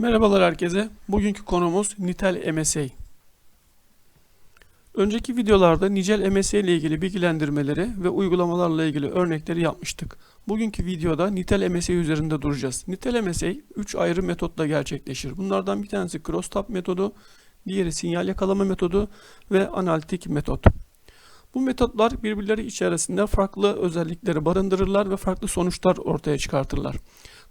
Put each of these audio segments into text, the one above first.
Merhabalar herkese. Bugünkü konumuz nitel MSA. Önceki videolarda nicel MSA ile ilgili bilgilendirmeleri ve uygulamalarla ilgili örnekleri yapmıştık. Bugünkü videoda nitel MSA üzerinde duracağız. Nitel MSA 3 ayrı metotla gerçekleşir. Bunlardan bir tanesi crosstab metodu, diğeri sinyal yakalama metodu ve analitik metot. Bu metotlar birbirleri içerisinde farklı özellikleri barındırırlar ve farklı sonuçlar ortaya çıkartırlar.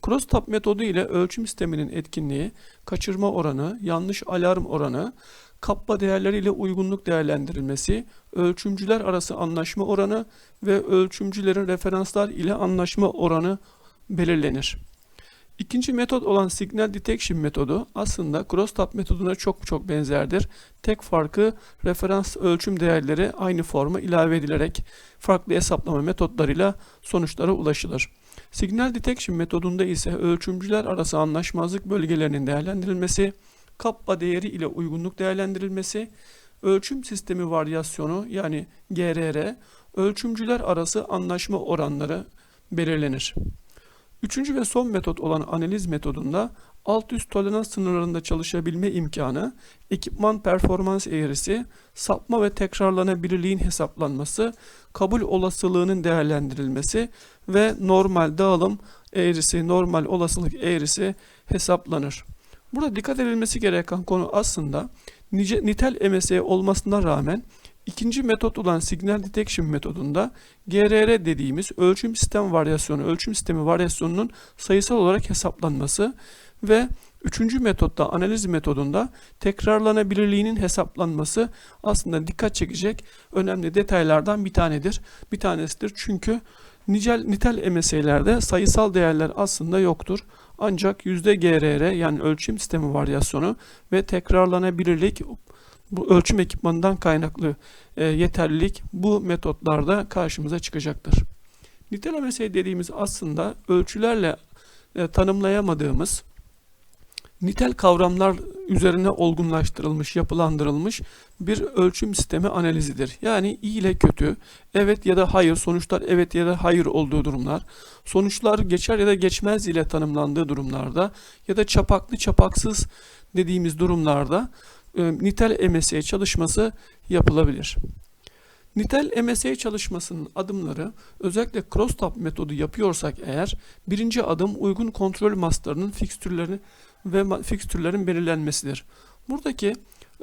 Crosstab metodu ile ölçüm sisteminin etkinliği, kaçırma oranı, yanlış alarm oranı, kappa değerleri ile uygunluk değerlendirilmesi, ölçümcüler arası anlaşma oranı ve ölçümcülerin referanslar ile anlaşma oranı belirlenir. İkinci metot olan Signal Detection metodu aslında Crosstab metoduna çok çok benzerdir. Tek farkı referans ölçüm değerleri aynı forma ilave edilerek farklı hesaplama metotlarıyla sonuçlara ulaşılır. Signal Detection metodunda ise ölçümcüler arası anlaşmazlık bölgelerinin değerlendirilmesi, kappa değeri ile uygunluk değerlendirilmesi, ölçüm sistemi varyasyonu yani GRR, ölçümcüler arası anlaşma oranları belirlenir. Üçüncü ve son metot olan analiz metodunda alt üst tolerans sınırlarında çalışabilme imkanı, ekipman performans eğrisi, sapma ve tekrarlanabilirliğin hesaplanması, kabul olasılığının değerlendirilmesi ve normal dağılım eğrisi, normal olasılık eğrisi hesaplanır. Burada dikkat edilmesi gereken konu aslında nice, nitel MSE olmasına rağmen ikinci metot olan Signal Detection metodunda GRR dediğimiz ölçüm sistem varyasyonu, ölçüm sistemi varyasyonunun sayısal olarak hesaplanması ve üçüncü metotta analiz metodunda tekrarlanabilirliğinin hesaplanması aslında dikkat çekecek önemli detaylardan bir tanedir. Bir tanesidir çünkü nicel, nitel MSE'lerde sayısal değerler aslında yoktur. Ancak yüzde GRR yani ölçüm sistemi varyasyonu ve tekrarlanabilirlik bu ölçüm ekipmanından kaynaklı e, yeterlilik bu metotlarda karşımıza çıkacaktır. Nitel MSE dediğimiz aslında ölçülerle e, tanımlayamadığımız nitel kavramlar üzerine olgunlaştırılmış, yapılandırılmış bir ölçüm sistemi analizidir. Yani iyi ile kötü, evet ya da hayır, sonuçlar evet ya da hayır olduğu durumlar, sonuçlar geçer ya da geçmez ile tanımlandığı durumlarda ya da çapaklı çapaksız dediğimiz durumlarda nitel MSE çalışması yapılabilir. Nitel MSE çalışmasının adımları özellikle crosstab metodu yapıyorsak eğer birinci adım uygun kontrol maslarının fikstürlerini ve fikstürlerin belirlenmesidir. Buradaki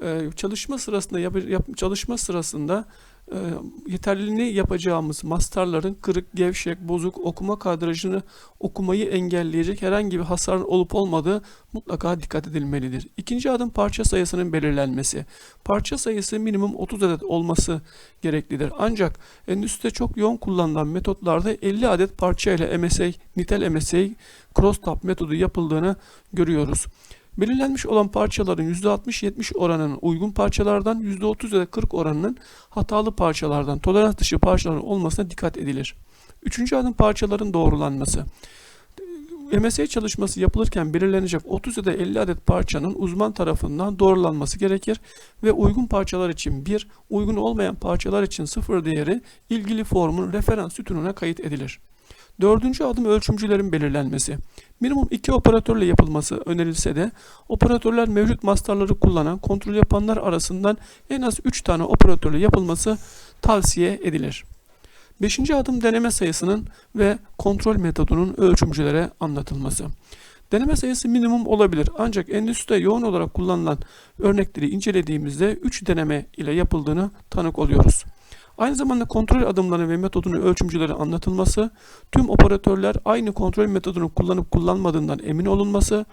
e, çalışma sırasında çalışma sırasında e, yeterliliğini yapacağımız mastarların kırık, gevşek, bozuk, okuma kadrajını okumayı engelleyecek herhangi bir hasarın olup olmadığı mutlaka dikkat edilmelidir. İkinci adım parça sayısının belirlenmesi. Parça sayısı minimum 30 adet olması gereklidir. Ancak endüstride çok yoğun kullanılan metotlarda 50 adet parça ile MSA, nitel MSA crosstab metodu yapıldığını görüyoruz. Belirlenmiş olan parçaların %60-70 oranının uygun parçalardan, %30 ya da 40 oranının hatalı parçalardan, tolerans dışı parçaların olmasına dikkat edilir. Üçüncü adım parçaların doğrulanması. MSA çalışması yapılırken belirlenecek 30 ya da 50 adet parçanın uzman tarafından doğrulanması gerekir ve uygun parçalar için 1, uygun olmayan parçalar için 0 değeri ilgili formun referans sütununa kayıt edilir. Dördüncü adım ölçümcülerin belirlenmesi. Minimum iki operatörle yapılması önerilse de operatörler mevcut mastarları kullanan kontrol yapanlar arasından en az 3 tane operatörle yapılması tavsiye edilir. Beşinci adım deneme sayısının ve kontrol metodunun ölçümcülere anlatılması. Deneme sayısı minimum olabilir ancak endüstride yoğun olarak kullanılan örnekleri incelediğimizde 3 deneme ile yapıldığını tanık oluyoruz. Aynı zamanda kontrol adımlarını ve metodunu ölçümcülere anlatılması, tüm operatörler aynı kontrol metodunu kullanıp kullanmadığından emin olunması,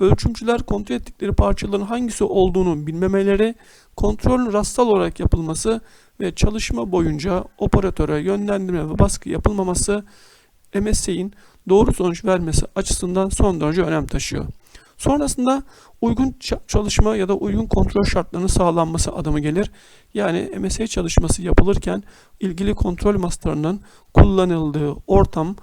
ölçümcüler kontrol ettikleri parçaların hangisi olduğunu bilmemeleri, kontrolün rastsal olarak yapılması ve çalışma boyunca operatöre yönlendirme ve baskı yapılmaması MSC'in doğru sonuç vermesi açısından son derece önem taşıyor. Sonrasında uygun çalışma ya da uygun kontrol şartlarının sağlanması adımı gelir. Yani MSA çalışması yapılırken ilgili kontrol maslarının kullanıldığı ortam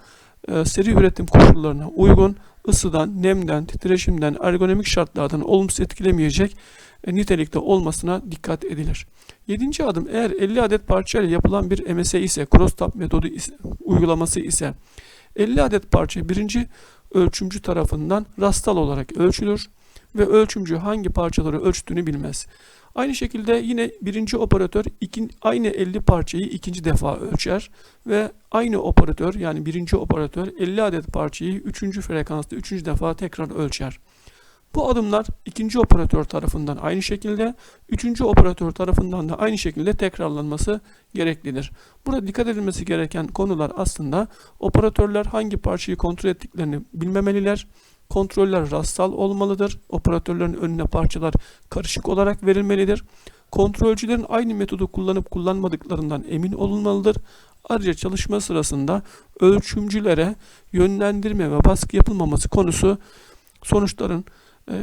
e, seri üretim koşullarına uygun, ısıdan, nemden, titreşimden, ergonomik şartlardan olumsuz etkilemeyecek e, nitelikte olmasına dikkat edilir. Yedinci adım eğer 50 adet parçayla yapılan bir MSA ise, crosstab metodu ise, uygulaması ise 50 adet parça birinci ölçümcü tarafından rastal olarak ölçülür ve ölçümcü hangi parçaları ölçtüğünü bilmez. Aynı şekilde yine birinci operatör aynı 50 parçayı ikinci defa ölçer ve aynı operatör yani birinci operatör 50 adet parçayı üçüncü frekansta üçüncü defa tekrar ölçer. Bu adımlar ikinci operatör tarafından aynı şekilde, üçüncü operatör tarafından da aynı şekilde tekrarlanması gereklidir. Burada dikkat edilmesi gereken konular aslında operatörler hangi parçayı kontrol ettiklerini bilmemeliler. Kontroller rastsal olmalıdır. Operatörlerin önüne parçalar karışık olarak verilmelidir. Kontrolcülerin aynı metodu kullanıp kullanmadıklarından emin olunmalıdır. Ayrıca çalışma sırasında ölçümcülere yönlendirme ve baskı yapılmaması konusu sonuçların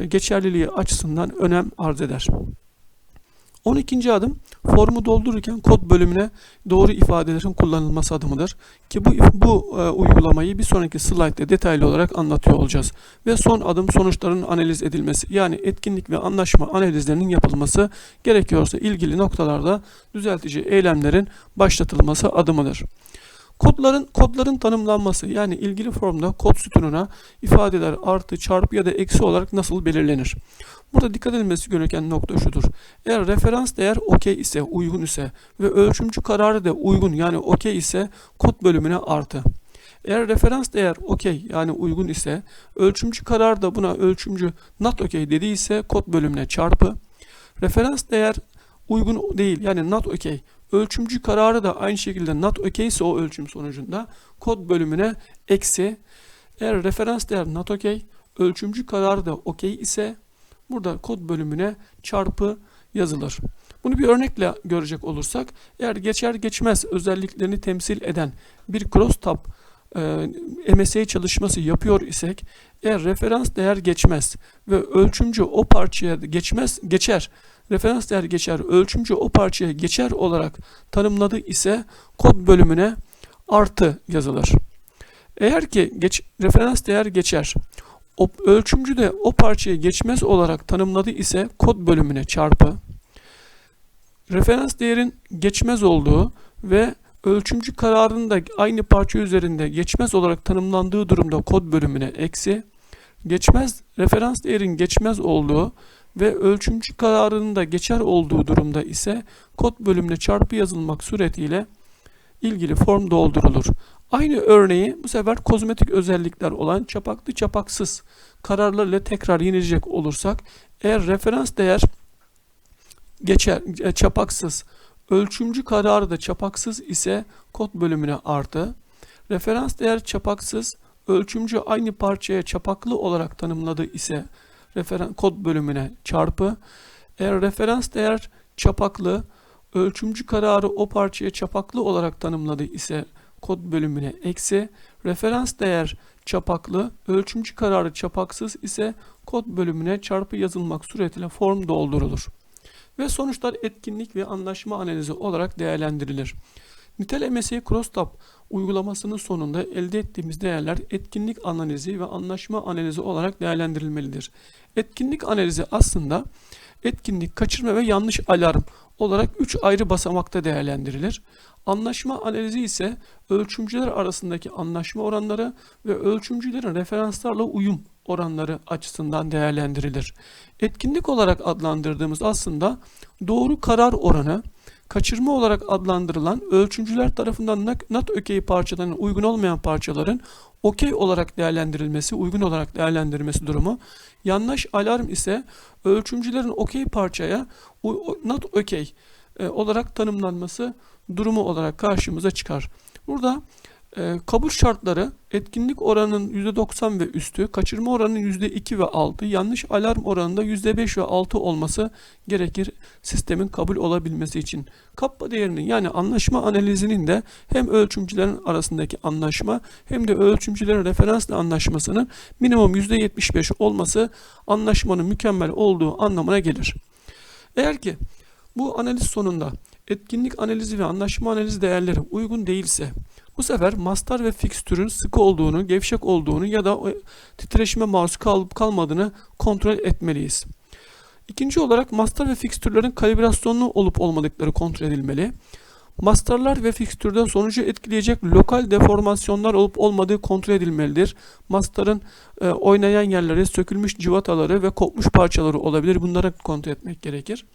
geçerliliği açısından önem arz eder. 12. adım formu doldururken kod bölümüne doğru ifadelerin kullanılması adımıdır. Ki bu, bu e, uygulamayı bir sonraki slaytta detaylı olarak anlatıyor olacağız. Ve son adım sonuçların analiz edilmesi yani etkinlik ve anlaşma analizlerinin yapılması gerekiyorsa ilgili noktalarda düzeltici eylemlerin başlatılması adımıdır. Kodların kodların tanımlanması yani ilgili formda kod sütununa ifadeler artı, çarpı ya da eksi olarak nasıl belirlenir? Burada dikkat edilmesi gereken nokta şudur. Eğer referans değer okey ise, uygun ise ve ölçümcü kararı da uygun yani okey ise kod bölümüne artı. Eğer referans değer okey yani uygun ise, ölçümcü karar da buna ölçümcü not okey dediyse kod bölümüne çarpı. Referans değer uygun değil yani not okey Ölçümcü kararı da aynı şekilde not okay ise o ölçüm sonucunda kod bölümüne eksi eğer referans değer not okay ölçümcü kararı da okay ise burada kod bölümüne çarpı yazılır. Bunu bir örnekle görecek olursak eğer geçer geçmez özelliklerini temsil eden bir crosstab e, MSA çalışması yapıyor isek eğer referans değer geçmez ve ölçümcü o parçaya geçmez geçer referans değer geçer, ölçümcü o parçaya geçer olarak tanımladı ise kod bölümüne artı yazılır. Eğer ki geç, referans değer geçer, o, ölçümcü de o parçaya geçmez olarak tanımladı ise kod bölümüne çarpı, referans değerin geçmez olduğu ve ölçümcü kararının da aynı parça üzerinde geçmez olarak tanımlandığı durumda kod bölümüne eksi, geçmez referans değerin geçmez olduğu ve ölçümcü kararının da geçer olduğu durumda ise kod bölümüne çarpı yazılmak suretiyle ilgili form doldurulur. Aynı örneği bu sefer kozmetik özellikler olan çapaklı çapaksız kararlarla tekrar yenilecek olursak eğer referans değer geçer e, çapaksız ölçümcü kararı da çapaksız ise kod bölümüne artı referans değer çapaksız ölçümcü aynı parçaya çapaklı olarak tanımladı ise referans kod bölümüne çarpı. Eğer referans değer çapaklı, ölçümcü kararı o parçaya çapaklı olarak tanımladı ise kod bölümüne eksi, referans değer çapaklı, ölçümcü kararı çapaksız ise kod bölümüne çarpı yazılmak suretiyle form doldurulur. Ve sonuçlar etkinlik ve anlaşma analizi olarak değerlendirilir. Nitel MSI Crosstab uygulamasının sonunda elde ettiğimiz değerler etkinlik analizi ve anlaşma analizi olarak değerlendirilmelidir. Etkinlik analizi aslında etkinlik, kaçırma ve yanlış alarm olarak 3 ayrı basamakta değerlendirilir. Anlaşma analizi ise ölçümcüler arasındaki anlaşma oranları ve ölçümcülerin referanslarla uyum oranları açısından değerlendirilir. Etkinlik olarak adlandırdığımız aslında doğru karar oranı, kaçırma olarak adlandırılan ölçümcüler tarafından not okey parçalarının uygun olmayan parçaların okey olarak değerlendirilmesi, uygun olarak değerlendirilmesi durumu. Yanlış alarm ise ölçümcülerin okey parçaya not okey e, olarak tanımlanması durumu olarak karşımıza çıkar. Burada e, kabul şartları etkinlik oranının %90 ve üstü, kaçırma oranının %2 ve 6, yanlış alarm oranında %5 ve 6 olması gerekir sistemin kabul olabilmesi için. Kappa değerinin yani anlaşma analizinin de hem ölçümcülerin arasındaki anlaşma hem de ölçümcülerin referansla anlaşmasının minimum %75 olması anlaşmanın mükemmel olduğu anlamına gelir. Eğer ki bu analiz sonunda etkinlik analizi ve anlaşma analizi değerleri uygun değilse bu sefer mastar ve fikstürün sıkı olduğunu, gevşek olduğunu ya da titreşime maruz kalıp kalmadığını kontrol etmeliyiz. İkinci olarak mastar ve fikstürlerin kalibrasyonlu olup olmadıkları kontrol edilmeli. Mastarlar ve fikstürde sonucu etkileyecek lokal deformasyonlar olup olmadığı kontrol edilmelidir. Mastarın e, oynayan yerleri, sökülmüş civataları ve kopmuş parçaları olabilir. Bunları kontrol etmek gerekir.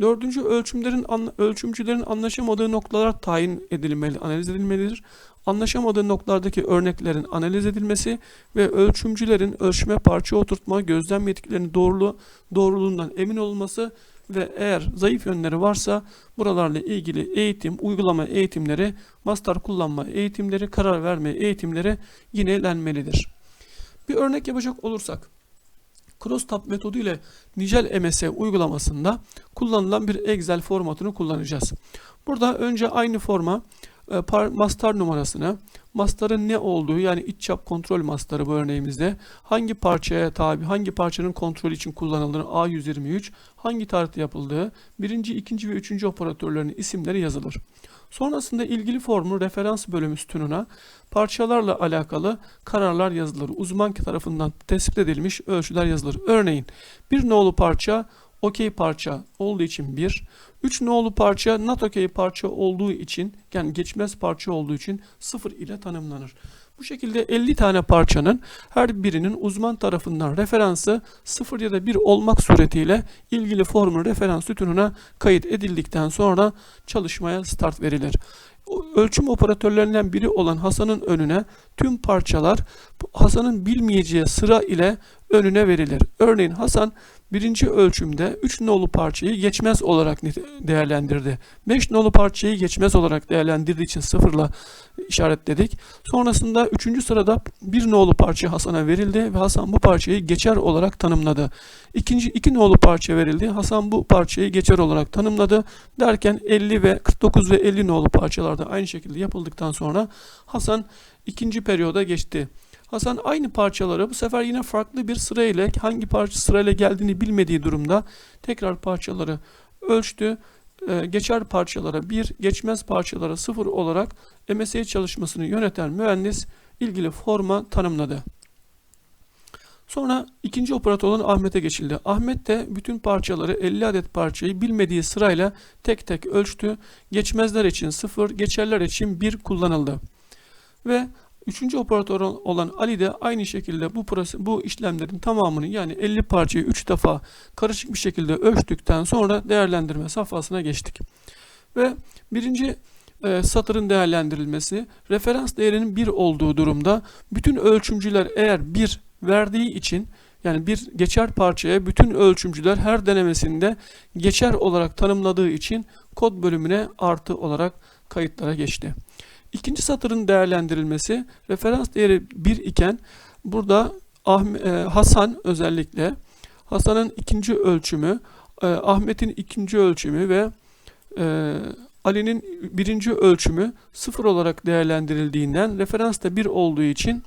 Dördüncü ölçümlerin ölçümcülerin anlaşamadığı noktalar tayin edilmeli, analiz edilmelidir. Anlaşamadığı noktalardaki örneklerin analiz edilmesi ve ölçümcülerin ölçme, parça oturtma, gözlem yetkilerinin doğruluğu, doğruluğundan emin olması ve eğer zayıf yönleri varsa buralarla ilgili eğitim, uygulama eğitimleri, master kullanma eğitimleri, karar verme eğitimleri yinelenmelidir. Bir örnek yapacak olursak, Crosstab metodu ile nicel MS uygulamasında kullanılan bir Excel formatını kullanacağız. Burada önce aynı forma master numarasını, master'ın ne olduğu yani iç çap kontrol master'ı bu örneğimizde hangi parçaya tabi, hangi parçanın kontrolü için kullanıldığını A123, hangi tarihte yapıldığı, birinci, ikinci ve üçüncü operatörlerin isimleri yazılır. Sonrasında ilgili formun referans bölümü sütununa parçalarla alakalı kararlar yazılır. Uzman tarafından tespit edilmiş ölçüler yazılır. Örneğin bir nolu parça okey parça olduğu için 1, 3 nolu parça not okey parça olduğu için yani geçmez parça olduğu için 0 ile tanımlanır. Bu şekilde 50 tane parçanın her birinin uzman tarafından referansı 0 ya da 1 olmak suretiyle ilgili formun referans sütununa kayıt edildikten sonra çalışmaya start verilir. Ölçüm operatörlerinden biri olan Hasan'ın önüne tüm parçalar Hasan'ın bilmeyeceği sıra ile önüne verilir. Örneğin Hasan birinci ölçümde 3 nolu parçayı geçmez olarak değerlendirdi. 5 nolu parçayı geçmez olarak değerlendirdiği için sıfırla işaretledik. Sonrasında 3. sırada 1 nolu parça Hasan'a verildi ve Hasan bu parçayı geçer olarak tanımladı. İkinci 2 nolu parça verildi. Hasan bu parçayı geçer olarak tanımladı. Derken 50 ve 49 ve 50 nolu parçalarda aynı şekilde yapıldıktan sonra Hasan ikinci periyoda geçti. Hasan aynı parçaları bu sefer yine farklı bir sırayla hangi parça sırayla geldiğini bilmediği durumda tekrar parçaları ölçtü. Ee, geçer parçalara 1, geçmez parçalara 0 olarak MSA çalışmasını yöneten mühendis ilgili forma tanımladı. Sonra ikinci operatör olan Ahmet'e geçildi. Ahmet de bütün parçaları 50 adet parçayı bilmediği sırayla tek tek ölçtü. Geçmezler için 0, geçerler için 1 kullanıldı. Ve Üçüncü operatör olan Ali de aynı şekilde bu proses, bu işlemlerin tamamını yani 50 parçayı 3 defa karışık bir şekilde ölçtükten sonra değerlendirme safhasına geçtik. Ve birinci e, satırın değerlendirilmesi referans değerinin 1 olduğu durumda bütün ölçümcüler eğer 1 verdiği için yani bir geçer parçaya bütün ölçümcüler her denemesinde geçer olarak tanımladığı için kod bölümüne artı olarak kayıtlara geçti. İkinci satırın değerlendirilmesi referans değeri 1 iken burada e, Hasan özellikle Hasan'ın ikinci ölçümü, e, Ahmet'in ikinci ölçümü ve e, Ali'nin birinci ölçümü sıfır olarak değerlendirildiğinden referans da 1 olduğu için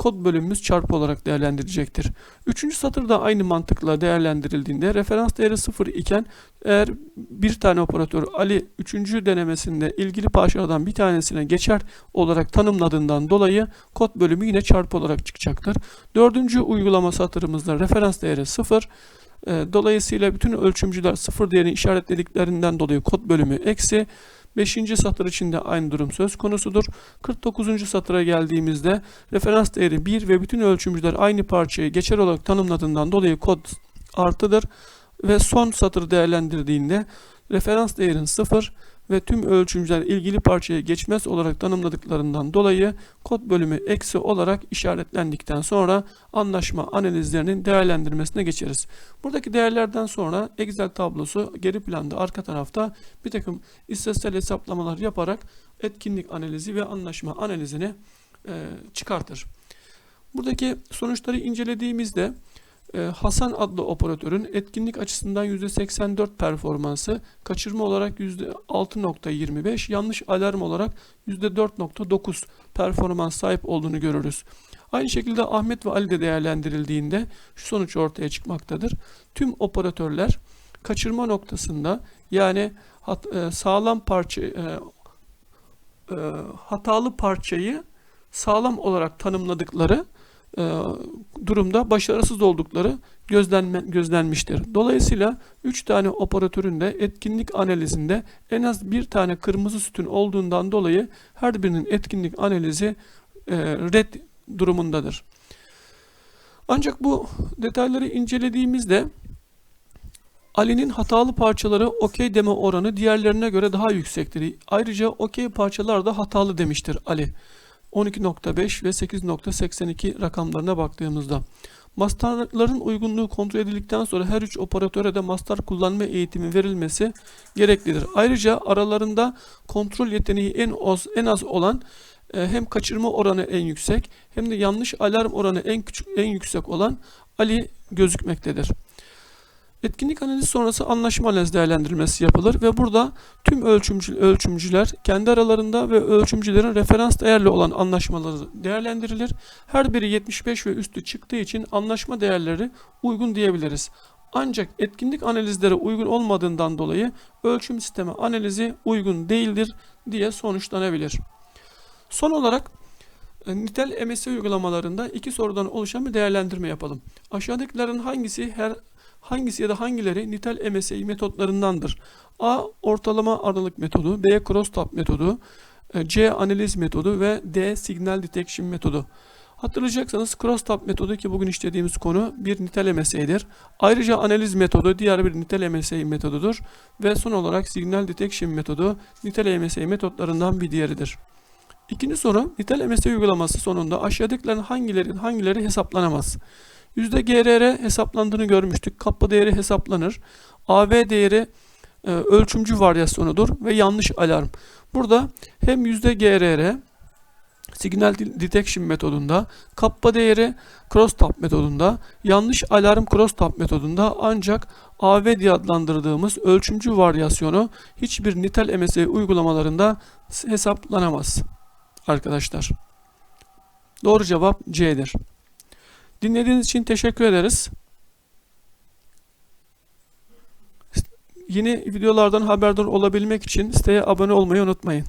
kod bölümümüz çarpı olarak değerlendirilecektir. Üçüncü satır da aynı mantıkla değerlendirildiğinde referans değeri 0 iken eğer bir tane operatör Ali 3. denemesinde ilgili parçalardan bir tanesine geçer olarak tanımladığından dolayı kod bölümü yine çarpı olarak çıkacaktır. Dördüncü uygulama satırımızda referans değeri 0. E, Dolayısıyla bütün ölçümcüler 0 değerini işaretlediklerinden dolayı kod bölümü eksi. 5. satır için de aynı durum söz konusudur. 49. satıra geldiğimizde referans değeri 1 ve bütün ölçümcüler aynı parçayı geçer olarak tanımladığından dolayı kod artıdır ve son satır değerlendirdiğinde referans değerin 0 ve tüm ölçümcüler ilgili parçayı geçmez olarak tanımladıklarından dolayı kod bölümü eksi olarak işaretlendikten sonra anlaşma analizlerinin değerlendirmesine geçeriz. Buradaki değerlerden sonra Excel tablosu geri planda arka tarafta bir takım istatistiksel hesaplamalar yaparak etkinlik analizi ve anlaşma analizini e, çıkartır. Buradaki sonuçları incelediğimizde Hasan adlı operatörün etkinlik açısından %84 performansı, kaçırma olarak %6.25, yanlış alarm olarak %4.9 performans sahip olduğunu görürüz. Aynı şekilde Ahmet ve Ali de değerlendirildiğinde şu sonuç ortaya çıkmaktadır. Tüm operatörler kaçırma noktasında yani hat- e, sağlam parça e, e, hatalı parçayı sağlam olarak tanımladıkları durumda başarısız oldukları gözlenme, gözlenmiştir. Dolayısıyla 3 tane operatörün de etkinlik analizinde en az bir tane kırmızı sütun olduğundan dolayı her birinin etkinlik analizi e, red durumundadır. Ancak bu detayları incelediğimizde Ali'nin hatalı parçaları okey deme oranı diğerlerine göre daha yüksektir. Ayrıca okey parçalar da hatalı demiştir Ali. 12.5 ve 8.82 rakamlarına baktığımızda. Mastarların uygunluğu kontrol edildikten sonra her üç operatöre de mastar kullanma eğitimi verilmesi gereklidir. Ayrıca aralarında kontrol yeteneği en az, en az olan e, hem kaçırma oranı en yüksek hem de yanlış alarm oranı en küçük en yüksek olan Ali gözükmektedir. Etkinlik analizi sonrası anlaşma analiz değerlendirilmesi yapılır ve burada tüm ölçümcü, ölçümcüler kendi aralarında ve ölçümcülerin referans değerli olan anlaşmaları değerlendirilir. Her biri 75 ve üstü çıktığı için anlaşma değerleri uygun diyebiliriz. Ancak etkinlik analizlere uygun olmadığından dolayı ölçüm sistemi analizi uygun değildir diye sonuçlanabilir. Son olarak e, nitel MSE uygulamalarında iki sorudan oluşan bir değerlendirme yapalım. Aşağıdakilerin hangisi her hangisi ya da hangileri nitel MSI metotlarındandır? A. Ortalama aralık metodu, B. Crosstab metodu, e, C. Analiz metodu ve D. Signal Detection metodu. Hatırlayacaksanız Crosstab metodu ki bugün işlediğimiz konu bir nitel MSI'dir. Ayrıca analiz metodu diğer bir nitel MSI metodudur. Ve son olarak Signal Detection metodu nitel MSI metotlarından bir diğeridir. İkinci soru nitel MSI uygulaması sonunda aşağıdakilerin hangileri hangileri hesaplanamaz? %GRR hesaplandığını görmüştük. Kappa değeri hesaplanır. AV değeri e, ölçümcü varyasyonudur ve yanlış alarm. Burada hem %GRR Signal Detection metodunda, kappa değeri crosstab metodunda, yanlış alarm crosstab metodunda ancak AV diye adlandırdığımız ölçümcü varyasyonu hiçbir nitel MSI uygulamalarında hesaplanamaz arkadaşlar. Doğru cevap C'dir. Dinlediğiniz için teşekkür ederiz. Yeni videolardan haberdar olabilmek için siteye abone olmayı unutmayın.